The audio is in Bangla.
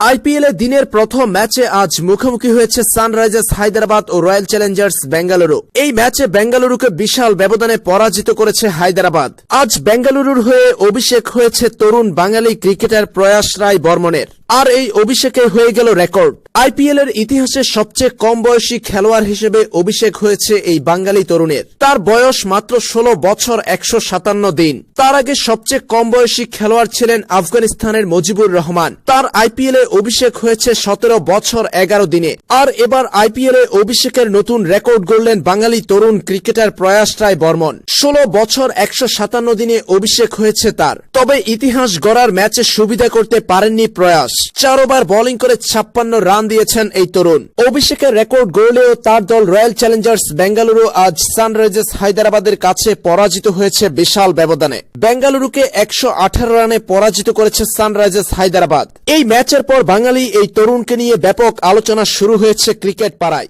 আইপিএলে দিনের প্রথম ম্যাচে আজ মুখোমুখি হয়েছে সানরাইজার্স হায়দ্রাবাদ ও রয়্যাল চ্যালেঞ্জার্স বেঙ্গালুরু। এই ম্যাচে বেঙ্গালুরুকে বিশাল ব্যবধানে পরাজিত করেছে হায়দ্রাবাদ। আজ বেঙ্গালুরুর হয়ে অভিষেক হয়েছে তরুণ বাঙালি ক্রিকেটার প্রয়াস রায় বর্মনের। আর এই অভিষেকে হয়ে গেল রেকর্ড। আইপিএল এর ইতিহাসে সবচেয়ে কম বয়সী খেলোয়াড় হিসেবে অভিষেক হয়েছে এই বাঙালি তরুণের। তার বয়স মাত্র ষোলো বছর একশো সাতান্ন দিন। তার আগে সবচেয়ে কম বয়সী খেলোয়াড় ছিলেন আফগানিস্তানের মুজিবুর রহমান। তার আইপিএল এ অভিষেক হয়েছে সতেরো বছর এগারো দিনে। আর এবার আইপিএল এ অভিষেকের নতুন রেকর্ড গড়লেন বাঙালি তরুণ ক্রিকেটার প্রয়াস রায় বর্মন। ষোলো বছর একশো সাতান্ন দিনে অভিষেক হয়েছে তার। তবে ইতিহাস গড়ার ম্যাচে সুবিধা করতে পারেননি প্রয়াস। চারোবার বোলিং করে ছাপ্পান্ন রান দিয়েছেন এই তরুণ। অভিষেকের রেকর্ড গড়লেও তার দল রয়্যাল চ্যালেঞ্জার্স বেঙ্গালুরু আজ সানরাইজার্স হায়দ্রাবাদের কাছে পরাজিত হয়েছে বিশাল ব্যবধানে। বেঙ্গালুরুকে একশো আঠারো রানে পরাজিত করেছে সানরাইজার্স হায়দ্রাবাদ। এই ম্যাচের পর বাঙালি এই তরুণকে নিয়ে ব্যাপক আলোচনা শুরু হয়েছে ক্রিকেট পাড়ায়।